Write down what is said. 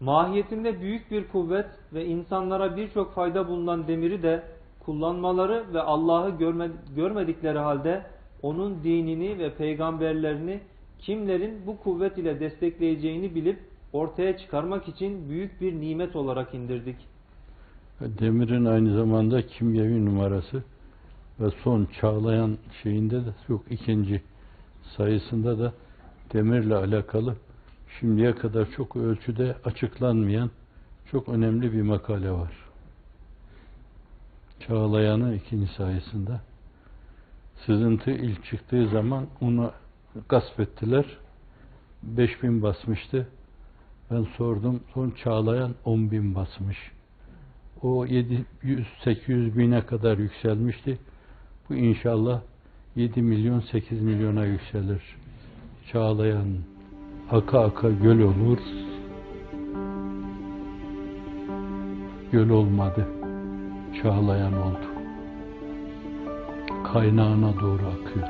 Mahiyetinde büyük bir kuvvet ve insanlara birçok fayda bulunan demiri de kullanmaları ve Allah'ı görme- görmedikleri halde onun dinini ve peygamberlerini kimlerin bu kuvvet ile destekleyeceğini bilip ortaya çıkarmak için büyük bir nimet olarak indirdik. Demirin aynı zamanda kimyevi numarası ve son çağlayan şeyinde de yok ikinci sayısında da demirle alakalı şimdiye kadar çok ölçüde açıklanmayan çok önemli bir makale var. Çağlayan'ın ikinci sayısında sızıntı ilk çıktığı zaman onu gasp ettiler. 5000 basmıştı. Ben sordum. Son Çağlayan 10 bin basmış. O 700-800 bine kadar yükselmişti. Bu inşallah 7 milyon 8 milyona yükselir. Çağlayan aka aka göl olur. Göl olmadı. Çağlayan oldu. Kaynağına doğru akıyor.